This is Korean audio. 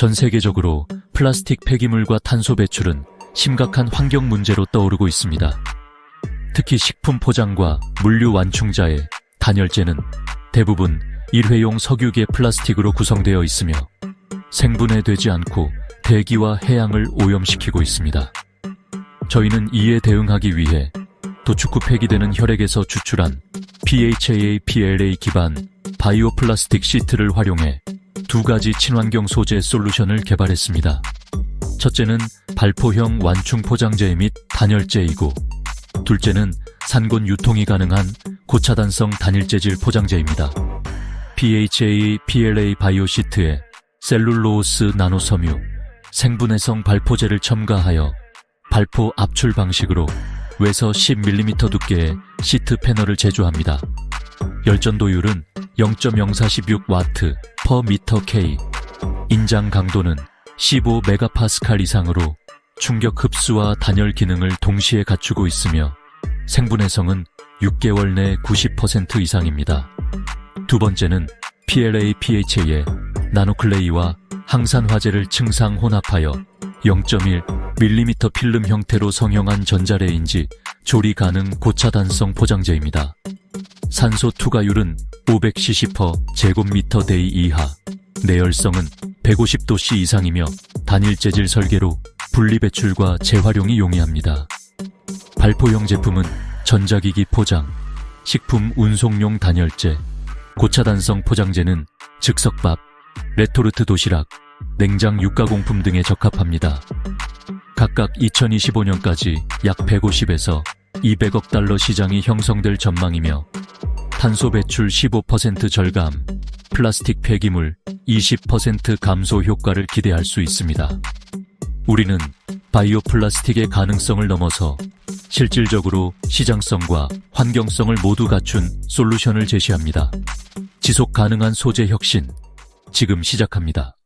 전 세계적으로 플라스틱 폐기물과 탄소 배출은 심각한 환경 문제로 떠오르고 있습니다. 특히 식품 포장과 물류 완충자의 단열재는 대부분 일회용 석유계 플라스틱으로 구성되어 있으며 생분해되지 않고 대기와 해양을 오염시키고 있습니다. 저희는 이에 대응하기 위해 도축 후 폐기되는 혈액에서 추출한 PHAA PLA 기반 바이오 플라스틱 시트를 활용해 두 가지 친환경 소재 솔루션을 개발했습니다. 첫째는 발포형 완충 포장재 및 단열재이고 둘째는 산곤 유통이 가능한 고차단성 단일재질 포장재입니다. PHA PLA 바이오 시트에 셀룰로스 나노 섬유, 생분해성 발포제를 첨가하여 발포 압출 방식으로 외서 10mm 두께의 시트 패널을 제조합니다. 열전도율은 0.046W per 미터 K, 인장 강도는 15메가파스칼 이상으로 충격 흡수와 단열 기능을 동시에 갖추고 있으며 생분해성은 6개월 내 90% 이상입니다. 두 번째는 PLA PHA에 나노클레이와 항산화제를 층상 혼합하여 0.1mm 필름 형태로 성형한 전자레인지 조리 가능 고차단성 포장재입니다. 산소 투과율은 500cc/per 제곱미터 데이 이하, 내열성은 150도씨 이상이며 단일 재질 설계로 분리 배출과 재활용이 용이합니다. 발포형 제품은 전자기기 포장, 식품 운송용 단열재, 고차단성 포장재는 즉석밥, 레토르트 도시락, 냉장 육가공품 등에 적합합니다. 각각 2025년까지 약 150에서 200억 달러 시장이 형성될 전망이며 탄소 배출 15% 절감, 플라스틱 폐기물 20% 감소 효과를 기대할 수 있습니다. 우리는 바이오 플라스틱의 가능성을 넘어서 실질적으로 시장성과 환경성을 모두 갖춘 솔루션을 제시합니다. 지속 가능한 소재 혁신, 지금 시작합니다.